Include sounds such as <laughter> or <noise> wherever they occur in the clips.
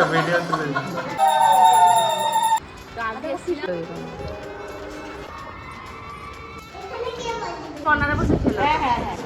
একটা ভিডিও তুলে কর্নারে বসে খেলো। হ্যাঁ হ্যাঁ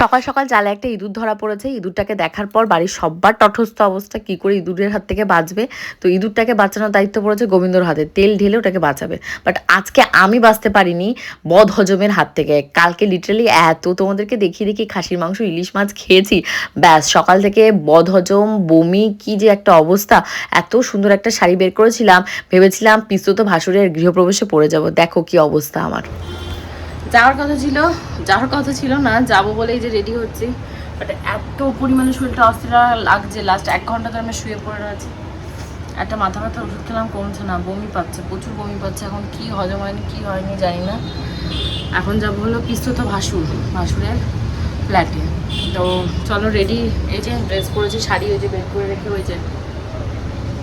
সকাল সকাল জালে একটা ইঁদুর ধরা পড়েছে। ইঁদুরটাকে দেখার পর বাড়ির সব্বার তটস্থ অবস্থা, কি করে ইঁদুরের হাত থেকে বাঁচবে? তো ইঁদুরটাকে বাঁচানোর দায়িত্ব পড়েছে গোবিন্দর হাতে। তেল ঢেলে ওটাকে বাঁচাবে। বাট আজকে আমি বাঁচতে পারিনি বদ হজমের হাত থেকে। কালকে লিটারালি এত তোমাদেরকে দেখিয়ে দেখি খাসির মাংস, ইলিশ মাছ খেয়েছি। ব্যাস, সকাল থেকে বদ হজম বমি, কি যে একটা অবস্থা। এত সুন্দর একটা শাড়ি বের করেছিলাম। ভেবেছিলাম পিস্তুত ভাসুরের গৃহপ্রবেশে পড়ে যাব। দেখো কি অবস্থা আমার। যাওয়ার কথা ছিল, যাওয়ার কথা ছিল না, যাব বলেই যে রেডি হচ্ছি। বাট এত পরিমাণে শরীরটা অস্থির লাগছে। লাস্ট এক ঘণ্টা ধরে আমি শুয়ে পড়ে আছি একটা মাথা ব্যথার ওষুধ খেলাম, কমছে না, বমি পাচ্ছে, প্রচুর বমি পাচ্ছে। এখন কি হজম হয়নি, কী হয়নি জানি না। এখন যাব হলো পিস্তুত ভাসুর, ভাসুরের ফ্ল্যাটে তো চলো রেডি এই যে ড্রেস পরেছি, শাড়ি ওই যে বের করে রেখে ওই যে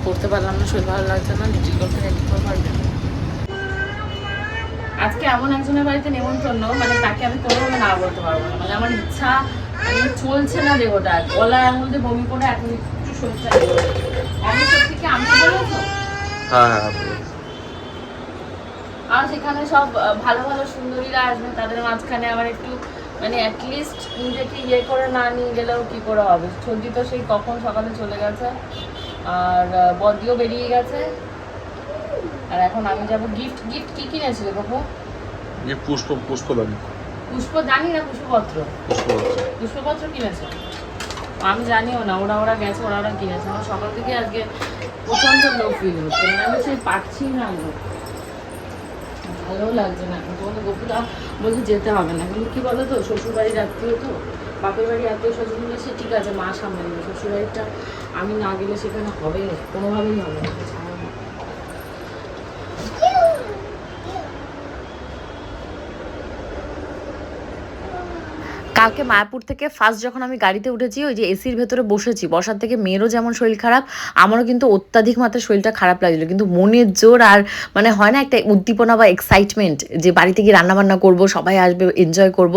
পরতে পারলাম না, শরীর ভালো লাগছে না লিটিল করতে রেডি করে পারবে আজকে এমন একজনের বাড়িতে নেমন্তন্ন মানে তাকে আমি কোনোভাবে না বলতে পারব না। মানে আমার ইচ্ছা মানে চলছে না দেহটা। গলায় আঙুল দিয়ে বমি করে এখন একটু শরীরটা আমি সত্যি আমি বলেছ হ্যাঁ হ্যাঁ আর সেখানে সব ভালো ভালো সুন্দরীরা আসবে তাদের মাঝখানে আবার একটু মানে অ্যাটলিস্ট নিজেকে ইয়ে করে না নিয়ে গেলেও কি করে হবে? সর্দি তো সেই কখন সকালে চলে গেছে আর বদিও বেরিয়ে গেছে। আর এখন আমি যাব গিফট গিফট কি কিনেছিলে বাবু যে পুষ্প পুষ্পদান। পুষ্প জানি না পুষ্পপত্র? পুষ্পপত্র। পুষ্পপত্র কিনেছে? আমি জানিও না ওরা ওরা গেছে ওরা ওরা কিনেছে। আমার সকাল থেকে আজকে প্রচণ্ড লো ফিল হচ্ছে। মানে আমি সেই পাচ্ছি না আমি। ভালো লাগছে না। তোমাদের গোপুরা বলছে যেতে হবে না। কিন্তু কি বলো তো শ্বশুর বাড়ির আত্মীয় তো বাপের বাড়ি আত্মীয় স্বজন সে ঠিক আছে মা সামনে নেবে। শ্বশুর আমি না গেলে সেখানে হবে কোনোভাবেই হবে না ছাড়া না। কালকে মায়াপুর থেকে ফার্স্ট যখন আমি গাড়িতে উঠেছি, ওই যে এসির ভেতরে বসেছি, বসার থেকে মেয়েরও যেমন শরীর খারাপ, আমারও কিন্তু অত্যাধিক মাত্রায় শরীরটা খারাপ লাগছিল। কিন্তু মনের জোর আর মানে হয় না একটা উদ্দীপনা বা এক্সাইটমেন্ট যে বাড়িতে গিয়ে রান্নাবান্না করব, সবাই আসবে এনজয় করব,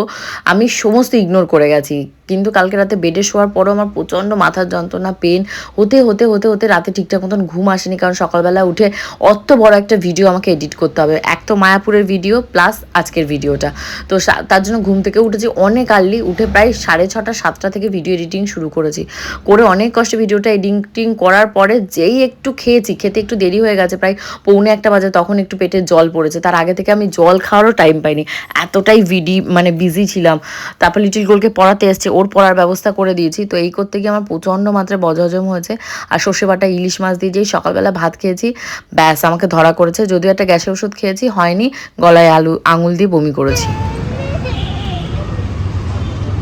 আমি সমস্ত ইগনোর করে গেছি। কিন্তু কালকে রাতে বেডে শোয়ার পরও আমার প্রচণ্ড মাথার যন্ত্রণা পেন হতে হতে হতে হতে রাতে ঠিকঠাক মতন ঘুম আসেনি, কারণ সকালবেলা উঠে অত বড় একটা ভিডিও আমাকে এডিট করতে হবে। এক তো মায়াপুরের ভিডিও প্লাস আজকের ভিডিওটা তো তার জন্য ঘুম থেকে উঠেছি অনেক আর্লি উঠে প্রায় সাড়ে ছটা, সাতটা থেকে ভিডিও এডিটিং শুরু করেছি। করে অনেক কষ্টে ভিডিওটা এডিটিং করার পরে যেই একটু খেয়েছি, খেতে একটু দেরি হয়ে গেছে, প্রায় পৌনে একটা বাজে তখন একটু পেটে জল পড়েছে। তার আগে থেকে আমি জল খাওয়ারও টাইম পাইনি। এতটাই ভিডি মানে বিজি ছিলাম। তারপর লিটিল গোলকে পড়াতে এসছে, ওর পড়ার ব্যবস্থা করে দিয়েছি। তো এই করতে গিয়ে আমার প্রচণ্ড মাত্রায় বজহজম হয়েছে। আর সর্ষে বাটা, ইলিশ মাছ দিয়ে যেই সকালবেলা ভাত খেয়েছি, ব্যাস আমাকে ধরা করেছে। যদিও একটা গ্যাসের ওষুধ খেয়েছি, হয়নি। গলায় আলু, আঙুল দিয়ে বমি করেছি।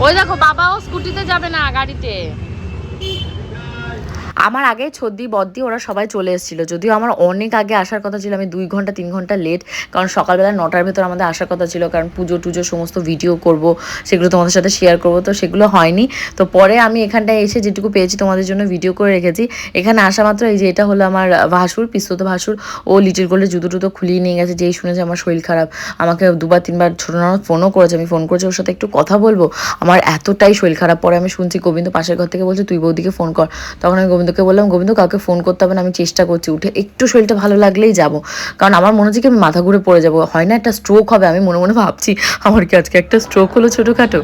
ওই দেখো বাবাও স্কুটিতে যাবে না গাড়িতে। আমার আগে ছদ্দি, বদ্দি ওরা সবাই চলে এসেছিল। যদিও আমার অনেক আগে আসার কথা ছিল, আমি দুই ঘণ্টা, তিন ঘণ্টা লেট কারণ সকালবেলা নটার ভেতর আমাদের আসার কথা ছিল, কারণ পুজো টুজো সমস্ত ভিডিও করব, সেগুলো তোমাদের সাথে শেয়ার করব, তো সেগুলো হয়নি। তো পরে আমি এখানটায় এসে যেটুকু পেয়েছি তোমাদের জন্য ভিডিও করে রেখেছি। এখানে আসা মাত্র এই যে এটা হলো আমার ভাসুর, পিস্তত ভাসুর। ও লিটিল গোল্ডের জুতো টুতো খুলিয়ে নিয়ে গেছে, যেই শুনেছে আমার শরীর খারাপ। আমাকে দুবার, তিনবার ছোটো নানা ফোনও করেছে, আমি ফোন করেছি ওর সাথে একটু কথা বলব। আমার এতটাই শরীর খারাপ, পরে আমি শুনছি গোবিন্দ পাশের ঘর থেকে বলছে, তুই বৌদিকে ফোন কর। তখন আমি গোবিন্দকে বললাম গোবিন্দ কাউকে ফোন করতে হবে না আমি চেষ্টা করছি। উঠে একটু শরীরটা ভালো লাগলেই যাব। কারণ আমার মনে হচ্ছে কি আমি মাথা ঘুরে পড়ে যাব। হয় না একটা স্ট্রোক হবে আমি মনে মনে ভাবছি আমার কি আজকে একটা স্ট্রোক হলো ছোটোখাটো?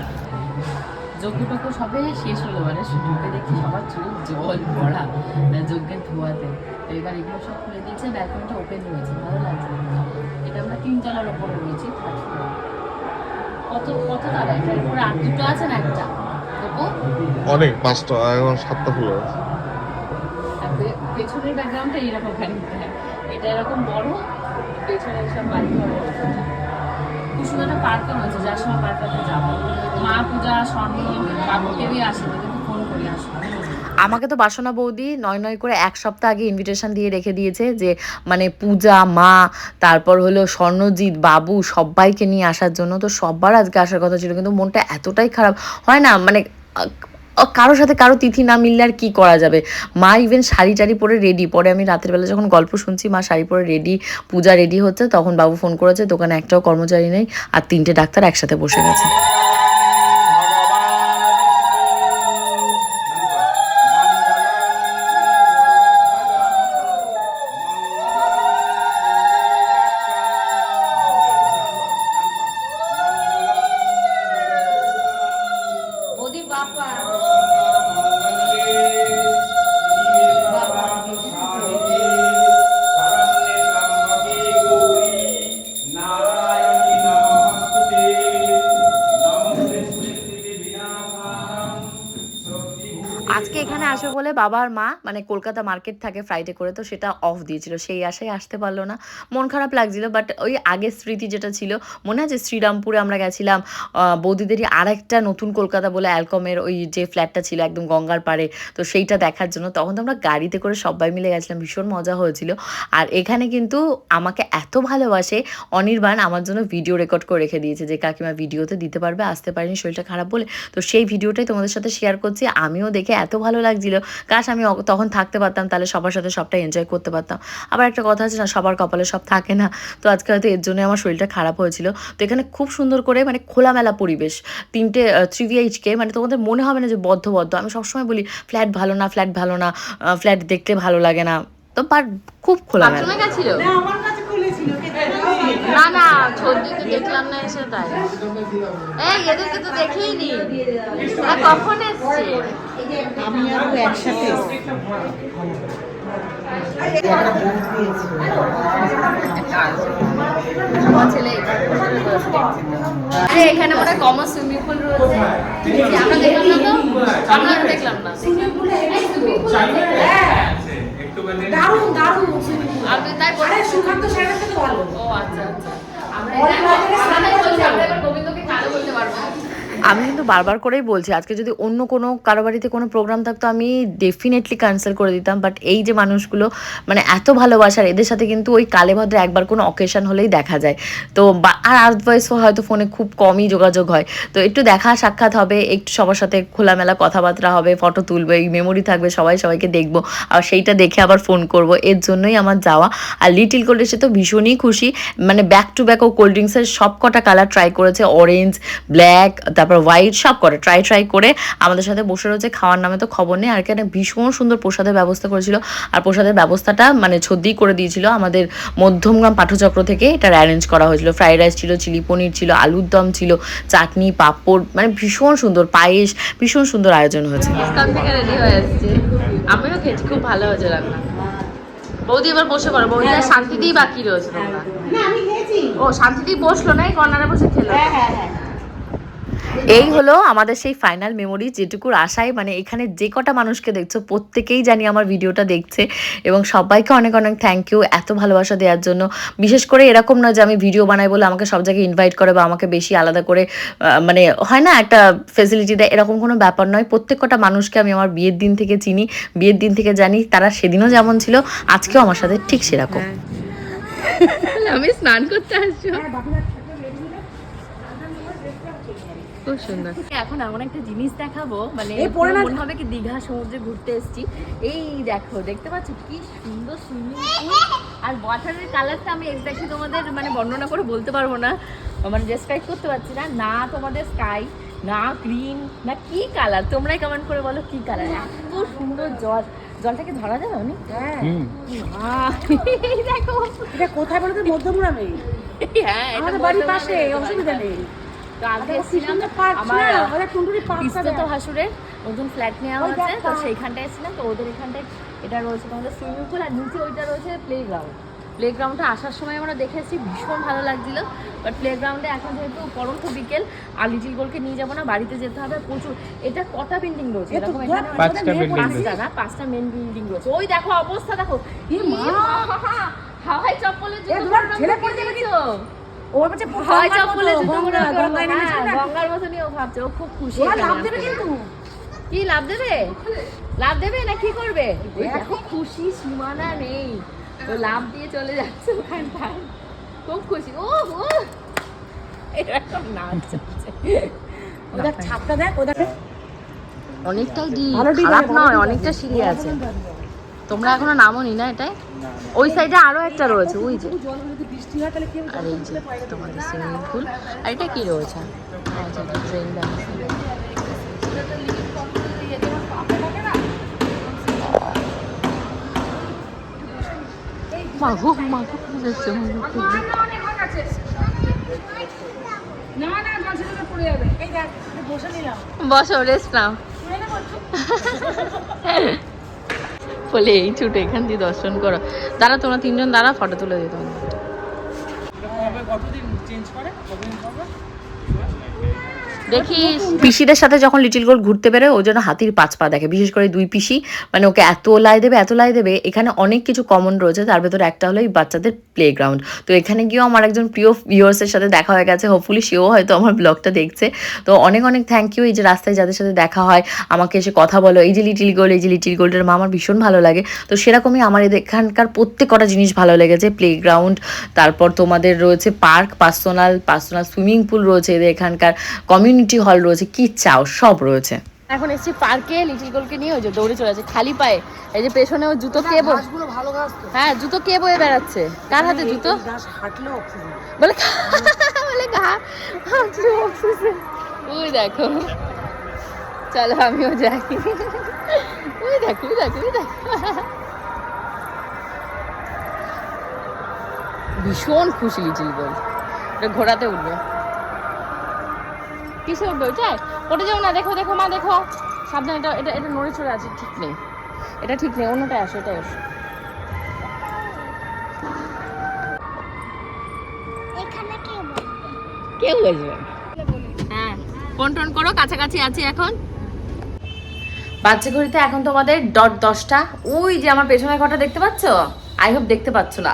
যজ্ঞটুকু সবে শেষ হলো মানে ঢুকে দেখি সবার চোখ জল ভরা মানে যজ্ঞের ধোয়াতে। তো এবার এগুলো সব খুলে দিয়েছে ব্যালকনিটা ওপেন রয়েছে ভালো লাগছে। এটা আমরা তিনতলার ওপরে রয়েছি কত কত তারা এটার উপরে আর দুটো আছে না একটা? অনেক পাঁচটা এখন সাতটা ফুল আছে পেছনের ব্যাকগ্রাউন্ডটা এরকম খানিকটা এটা এরকম বড়, পেছনে সব বাড়ি ঘর সুন্দর পার্কও রয়েছে যার সময় পার্কটাতে যাব। মা পূজা, স্বর্ণ, বাবু কেউই আসেনি কিন্তু ফোন করি আসব আমাকে তো বাসনা বৌদি নয় নয় করে এক সপ্তাহ আগে ইনভিটেশন দিয়ে রেখে দিয়েছে যে মানে পূজা, মা, তারপর হলো স্বর্ণজিৎ, বাবু সবাইকে নিয়ে আসার জন্য। তো সবার আজকে আসার কথা ছিল, কিন্তু মনটা এতটাই খারাপ। হয় না মানে কারোর সাথে কারও তিথি না মিললে আর কি করা যাবে? মা ইভেন শাড়ি টাড়ি পরে রেডি পরে আমি রাতের বেলা যখন গল্প শুনছি, মা শাড়ি পরে রেডি পূজা রেডি হচ্ছে, তখন বাবু ফোন করেছে, দোকানে একটাও কর্মচারী নেই, আর তিনটে ডাক্তার একসাথে বসে গেছে। বলে বাবার মা মানে কলকাতা মার্কেট থাকে ফ্রাইডে করে, তো সেটা অফ দিয়েছিল। সেই আশায় আসতে পারল না। মন খারাপ লাগছিল বাট ওই আগের স্মৃতি যেটা ছিল, মনে আছে শ্রীরামপুরে আমরা গেছিলাম বৌদিদেরই আরেকটা নতুন কলকাতা বলে অ্যালকমের ওই যে ফ্ল্যাটটা ছিল একদম গঙ্গার পাড়ে, তো সেইটা দেখার জন্য তখন তো আমরা গাড়িতে করে সবাই মিলে গেছিলাম, ভীষণ মজা হয়েছিল। আর এখানে কিন্তু আমাকে এত ভালোবাসে, অনির্বাণ আমার জন্য ভিডিও রেকর্ড করে রেখে দিয়েছে যে, কাকিমা ভিডিওতে দিতে পারবে, আসতে পারিনি, শরীরটা খারাপ বলে। তো সেই ভিডিওটাই তোমাদের সাথে শেয়ার করছি, আমিও দেখে এত ভালো লাগছিল। কাশ আমি তখন থাকতে পারতাম তাহলে সবার সাথে সবটা এনজয় করতে পারতাম। আবার একটা কথা আছে না সবার কপালে সব থাকে না। তো আজকে হয়তো এর জন্য আমার শরীরটা খারাপ হয়েছিল। তো এখানে খুব সুন্দর করে মানে খোলামেলা পরিবেশ তিনটে থ্রি বিএইচকে মানে তোমাদের মনে হবে না যে বদ্ধ বদ্ধ আমি সবসময় বলি ফ্ল্যাট ভালো না ফ্ল্যাট ভালো না ফ্ল্যাট দেখতে ভালো লাগে না। তো বাট খুব খোলামেলা। না না ছবিতে দেখলাম না এসে তাই। এই এদেরকে তো দেখেই নি। কখন এসছে? আমি আর ও একসাথে। আরে এখানে মনে কমন সুইমিং পুল রয়েছে। আমরা দেখলাম না তো? আমরা দেখলাম না। Swimming pool. দারুণ দারুণ তাই বলি সুখান্ত স্যারের থেকে ভালো। ও আচ্ছা আচ্ছা। আমরা আমরা তাই বলছি আমরা এবার গোবিন্দকে কালো বলতে পারব না। আমি কিন্তু বারবার করেই বলছি, আজকে যদি অন্য কোনো, কারও বাড়িতে কোনো প্রোগ্রাম থাকতো, আমি ডেফিনেটলি ক্যান্সেল করে দিতাম। বাট এই যে মানুষগুলো মানে এত ভালোবাসার, এদের সাথে কিন্তু ওই কালে ভদ্রে একবার কোনো অকেশন হলেই দেখা যায়। তো আর আদারওয়াইজ হয়তো ফোনে খুব কমই যোগাযোগ হয়। তো একটু দেখা সাক্ষাৎ হবে, একটু সবার সাথে খোলামেলা কথাবার্তা হবে ফটো তুলবে, এই মেমোরি থাকবে, সবাই সবাইকে দেখব। আর সেইটা দেখে আবার ফোন করব। এর জন্যই আমার যাওয়া। আর লিটিল কোল্ড এসে তো ভীষণই খুশি। মানে ব্যাক টু ব্যাক ও কোল্ড ড্রিঙ্কসের সব কটা কালার ট্রাই করেছে। অরেঞ্জ ব্ল্যাক তারপর হোয়াইট সব করে ট্রাই ট্রাই করে আমাদের সাথে বসে রয়েছে খাওয়ার নামে তো খবর নেই আর এখানে ভীষণ সুন্দর প্রসাদের ব্যবস্থা করেছিল। আর প্রসাদের ব্যবস্থাটা মানে ছদ্দি করে দিয়েছিল আমাদের মধ্যমগ্রাম পাঠচক্র থেকে এটা অ্যারেঞ্জ করা হয়েছিল। ফ্রাইড রাইস ছিল চিলি পনির ছিল আলুর দম ছিল চাটনি পাঁপড় মানে ভীষণ সুন্দর পায়েস ভীষণ সুন্দর আয়োজন হয়েছে। হয়ে আমিও খেয়েছি খুব ভালো হয়েছে রান্না। বৌদি এবার বসে পড়ো বৌদি আর শান্তিতেই বাকি রয়েছে তোমরা। না আমি খেয়েছি। ও শান্তিতেই বসল না এই কর্নারে বসে খেলো। হ্যাঁ হ্যাঁ হ্যাঁ। এই হলো আমাদের সেই ফাইনাল মেমোরি যেটুকুর আশায় মানে এখানে যে কটা মানুষকে দেখছ প্রত্যেকেই জানি আমার ভিডিওটা দেখছে এবং সবাইকে অনেক অনেক থ্যাংক ইউ এত ভালোবাসা দেওয়ার জন্য। বিশেষ করে এরকম না যে আমি ভিডিও বানাই বলে আমাকে সব জায়গায় ইনভাইট করে বা আমাকে বেশি আলাদা করে মানে হয় না একটা ফেসিলিটি দেয় এরকম কোনো ব্যাপার নয়। প্রত্যেক কটা মানুষকে আমি আমার বিয়ের দিন থেকে চিনি বিয়ের দিন থেকে জানি তারা সেদিনও যেমন ছিল আজকেও আমার সাথে ঠিক সেরকম। <laughs> আমি স্নান করতে আসছো। খুব সুন্দর। এখন এমন একটা জিনিস দেখাবো মানে মনে হবে কি দীঘা সমুদ্রে ঘুরতে এসেছি। এই দেখো দেখতে পাচ্ছ কি সুন্দর পুল? আর ওয়াটারের কালারটা আমি এক্স্যাক্টলি তোমাদের মানে বর্ণনা করে বলতে পারব না। মানে ডেসক্রাইব করতে পারছি না। না তোমাদের স্কাই না গ্রিন না কি কালার তোমরাই কমেন্ট করে বলো কি কালার এত সুন্দর জল। জলটাকে ধরা যাবে অনেক? হ্যাঁ। দেখো। এটা কোথায় বলো তো? মধ্যমগ্রামে। হ্যাঁ আমাদের বাড়ির পাশে অসুবিধা নেই। তো আগে এসেছিলাম আমার নতুন ফ্ল্যাট নেওয়া হয়েছে তো সেইখানটায় এসেছিলাম তো ওদের এখানটায় এটা রয়েছে তোমাদের সুইমিং পুল আর নিচে ওইটা রয়েছে প্লে গ্রাউন্ড প্লে গ্রাউন্ডটা আসার সময় আমরা দেখেছি ভীষণ ভালো লাগছিল বাট প্লে গ্রাউন্ডে এখন যেহেতু পরন্ত বিকেল আর লিটিল গোলকে নিয়ে যাব না বাড়িতে যেতে হবে প্রচুর এটা কটা বিল্ডিং রয়েছে? পাঁচটা পাঁচটা না পাঁচটা মেন বিল্ডিং রয়েছে। ওই দেখো অবস্থা দেখো। এ হাওয়াই চপ্পলে এ ধর, ছেলে পড়ে যাবে হাওয়াই হ্যাঁ, না গঙ্গার মতনই ও ভাবছে ও খুব খুশি লাভ দেবে কিন্তু। কি লাভ দেবে? লাভ দেবে না কি করবে? দেখো খুশি সীমানা নেই। ও লাভ দিয়ে চলে যাচ্ছে ওখানটায়। খুব খুশি। ও ও এরকম নাচ চলছে <laughs> ও দেখ ছাদটা দেখ ও দেখ অনেকটাই ডিপ খারাপ নয় অনেকটা। সিঁড়ি আছে। তোমরা এখনও নামো নি না এটাই ওই সাইডে আরও একটা রয়েছে ওই যে। বৃষ্টি হয় তাহলে কি? আর এই যে তোমাদের সুইমিং পুল। আর এটা কি রয়েছে? আচ্ছা ট্রেন ব্যবস্থা মাগো মাগো যাচ্ছে না না জল ছেড়ে পড়ে যাবে। এই দেখ একটু বসে বসো রেস্ট নাও। শুয়ে নেব একটু? বলে এই ছুটে এখান দিয়ে দর্শন করো। দাঁড়া তোমরা তিনজন দাঁড়া ফটো তুলে দিত দেখিস পিসিদের সাথে যখন লিটিল গোল ঘুরতে বেরোয় ওই জন্য হাতির পাঁচ পা দেখে। বিশেষ করে দুই পিসি মানে ওকে এত লাই দেবে, এত লাই দেবে, এখানে অনেক কিছু কমন রয়েছে। তার ভেতরে একটা হলো এই বাচ্চাদের প্লে গ্রাউন্ড তো এখানে গিয়েও আমার একজন প্রিয় ভিউয়ার্সের সাথে দেখা হয়ে গেছে। হোপফুলি সেও হয়তো আমার ব্লগটা দেখছে। তো অনেক অনেক থ্যাংক ইউ এই যে রাস্তায় যাদের সাথে দেখা হয়, আমাকে এসে কথা বলো। এই যে লিটিল গোল এই যে লিটিল গোল্ডের মা আমার ভীষণ ভালো লাগে। তো সেরকমই আমার এখানকার প্রত্যেক কটা জিনিস ভালো লেগেছে। প্লে গ্রাউন্ড তারপর তোমাদের রয়েছে park personal personal swimming pool রয়েছে এদের এখানকার। কমিউনিটি হল রয়েছে কি চাও? সব রয়েছে। এখন এসছি পার্কে লিটিল গোলকে নিয়ে ওই যে দৌড়ে চলে যাচ্ছে খালি পায়ে। এই যে পেছনে ও জুতো কে হ্যাঁ জুতো কে বয়ে বেড়াচ্ছে। কার হাতে জুতো? বলে <laughs> বলে ওই দেখো। চলো আমিও যাই। ওই দেখো ওই দেখো ওই দেখো। ভীষণ খুশি লিটিল গোল ঘোড়াতে উঠবে। কিসে উঠবে ওইটাই? ওটা যাও না দেখো দেখো মা দেখো। সাবধানে এটা এটা এটা নড়ে চড়ে আছে ঠিক নেই। এটা ঠিক নেই অন্যটাই আসো এটাই আসো। কেউ আসবে হ্যাঁ। ফোন টোন করো কাছাকাছি আছি এখন। বাচ্চা ঘড়িতে এখন তোমাদের ডট দশটা। ওই যে আমার পেছনের ঘরটা দেখতে পাচ্ছ? আই হোপ দেখতে পাচ্ছ না।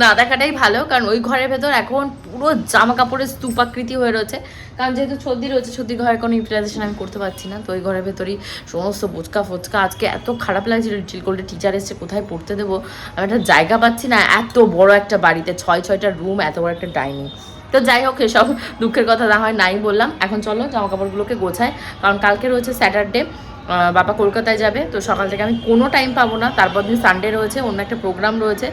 না দেখাটাই ভালো কারণ ওই ঘরের ভেতর এখন পুরো জামা কাপড়ের স্তূপাকৃতি হয়ে রয়েছে। কারণ যেহেতু সর্দি রয়েছে সর্দি ঘরের কোনো ইউটিলাইজেশন আমি করতে পারছি না। তো ওই ঘরের ভেতরেই সমস্ত বোচকা ফোচকা। আজকে এত খারাপ লাগছিল লিটিল গোল্ডে টিচার এসছে, কোথায় পড়তে দেবো? আমি একটা জায়গা পাচ্ছি না, এত বড় একটা বাড়িতে, ছয়, ছয়টা রুম এত বড় একটা ডাইনিং তো যাই হোক, এসব দুঃখের কথা না হয়, নাই বললাম। এখন চলো জামা কাপড়গুলোকে গোছায় কারণ কালকে রয়েছে স্যাটারডে বাবা কলকাতায় যাবে, তো সকাল থেকে আমি কোনো টাইম পাবো না। তারপর দিন সানডে রয়েছে, অন্য একটা প্রোগ্রাম রয়েছে,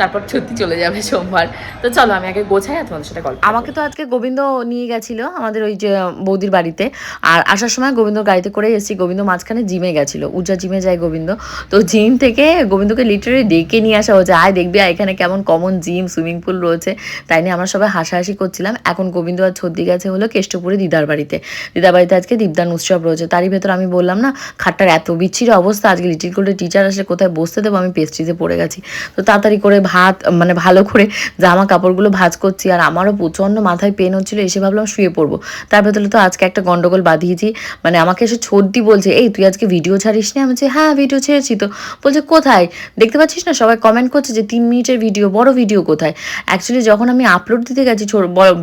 তারপর সত্যি চলে যাবে সোমবার। তো চলো, আমি আগে গোছাই আর তোমাদের সাথে গল্প আমাকে তো আজকে গোবিন্দ নিয়ে গেছিল, আমাদের ওই যে বৌদির বাড়িতে। আর আসার সময় গোবিন্দ গাড়িতে করে এসেছি, গোবিন্দ মাঝখানে জিমে গেছিল, উজা জিমে যায় গোবিন্দ। তো জিম থেকে গোবিন্দকে লিটারেলি ডেকে নিয়ে আসা হয়েছে, আয় দেখবি এখানে কেমন কমন জিম সুইমিং পুল রয়েছে। তাই নিয়ে আমরা সবাই হাসাহাসি করছিলাম। এখন গোবিন্দ আর ছদ্দি গেছে হলো কেষ্টপুরে দিদার বাড়িতে। দিদার বাড়িতে আজকে দীপদান উৎসব রয়েছে, তারই ভেতর আমি বললাম, না খাটটার এত বিচ্ছিরি অবস্থা, আজকে লিটিল কোল্ডের টিচার আসলে কোথায় বসতে দেবো? আমি পেস্ট্রিতে পড়ে গেছি। তো তাড়াতাড়ি করে ভাত মানে ভালো করে জামা কাপড়গুলো ভাজ করছি, আর আমারও প্রচণ্ড মাথায় পেন হচ্ছিল, এসে ভাবলাম শুয়ে পড়ব। তার ভেতরে তো আজকে একটা গন্ডগোল বাঁধিয়েছি মানে আমাকে এসে ছর্দি বলছে, এই, তুই আজকে ভিডিও ছাড়িস নি? আমি বলছি হ্যাঁ ভিডিও ছেড়েছি তো। বলছে, কোথায়? দেখতে পাচ্ছিস না? সবাই কমেন্ট করছে যে, তিন মিনিটের ভিডিও বড় ভিডিও কোথায়? অ্যাকচুয়ালি যখন আমি আপলোড দিতে গেছি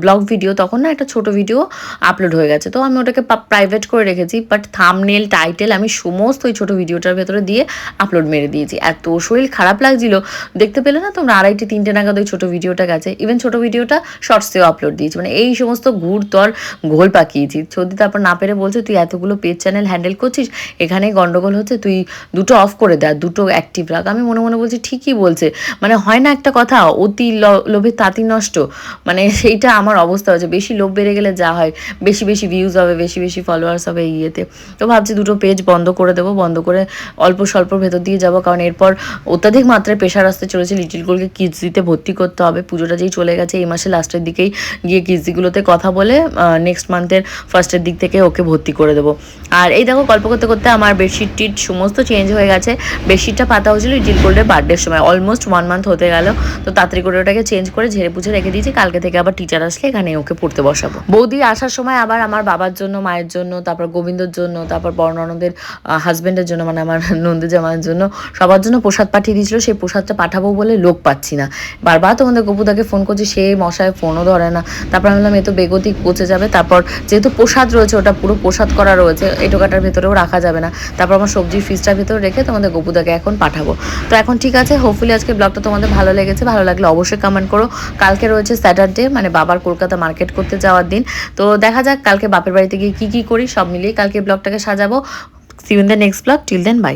ব্লগ ভিডিও তখন না একটা ছোট ভিডিও আপলোড হয়ে গেছে। তো আমি ওটাকে প্রাইভেট করে রেখেছি বাট থামনেল টাইটেল আমি সমস্ত ওই ছোটো ভিডিওটার ভেতরে দিয়ে আপলোড মেরে দিয়েছি। এত শরীর খারাপ লাগছিল। দেখতে পেলে না তোমরা আড়াইটে, তিনটে নাগাদ ওই ছোটো ভিডিওটা গেছে। ইভেন ছোটো ভিডিওটা শর্টসেও আপলোড দিয়েছি। মানে এই সমস্ত ঘুর তর ঘোল পাকিয়েছি। সর্দি তারপর না পেরে বলছে, তুই এতগুলো পেজ চ্যানেল হ্যান্ডেল করছিস এখানে গন্ডগোল হচ্ছে, তুই দুটো অফ করে দে দুটো অ্যাক্টিভ রাখ। আমি মনে মনে বলছি, ঠিকই বলছে। মানে হয় না একটা কথা, অতি লোভে তাঁতি নষ্ট। মানে সেইটা আমার অবস্থা হচ্ছে বেশি লোভ বেড়ে গেলে যা হয়, বেশি বেশি ভিউজ হবে, বেশি বেশি ফলোয়ার্স হবে ইয়েতে। তো ভাবছি দুটো পেজ বন্ধ করে দেবো, বন্ধ করে অল্প স্বল্প ভেতর দিয়ে যাব। কারণ এরপর অত্যাধিক মাত্রায় প্রেশার আসতে চলেছে। লিটিল গোলকে কিডসিতে ভর্তি করতে হবে। পুজোটা যেই চলে গেছে, এই মাসে লাস্টের দিকেই গিয়ে কিডসিগুলোতে কথা বলে নেক্সট মান্থের ফার্স্টের দিক থেকে ওকে ভর্তি করে দেবো। আর এই দেখো গল্প করতে করতে আমার বেডশিট টিট সমস্ত চেঞ্জ হয়ে গেছে। বেডশিটটা পাতা হয়েছিল লিটিল গোল্ডের বার্থডের সময়। অলমোস্ট ওয়ান মান্থ হতে গেল। তো তাড়াতাড়ি করে ওটাকে চেঞ্জ করে ঝেড়ে পুছে রেখে দিয়েছি। কালকে থেকে আবার টিচার আসলে এখানে ওকে পড়তে বসাবো। বৌদি আসার সময় আবার আমার বাবার জন্য, মায়ের জন্য, তারপর গোবিন্দর জন্য, তারপর বর্ণনদের হাজবেন্ডের জন্য মানে আমার <laughs> নন্দী জামাইয়ের জন্য সবার জন্য প্রসাদ পাঠিয়ে দিয়েছিল। সেই প্রসাদটা পাঠাবো বলে লোক পাচ্ছি না। বারবার তোমাদের গপুদাকে ফোন করছি, সে মশায় ফোনও ধরে না। তারপর আমি বললাম এ তো বেগতিক পচে যাবে। তারপর যেহেতু প্রসাদ রয়েছে, ওটা পুরো প্রসাদ করা রয়েছে এটোকাটার ভেতরেও রাখা যাবে না। তারপর আমার সবজির ফ্রিজটার ভেতরে রেখে তোমাদের গপুদাকে এখন পাঠাবো। তো এখন ঠিক আছে হোপফুলি আজকে ব্লগটা তোমাদের ভালো লেগেছে। ভালো লাগলে অবশ্যই কমেন্ট করো। কালকে রয়েছে স্যাটারডে মানে বাবার কলকাতা মার্কেট করতে যাওয়ার দিন। তো দেখা যাক, কালকে বাপের বাড়িতে গিয়ে কী কী করি, সব মিলিয়ে কালকে ব্লগটাকে সাজাবো। See you in the next blog till then bye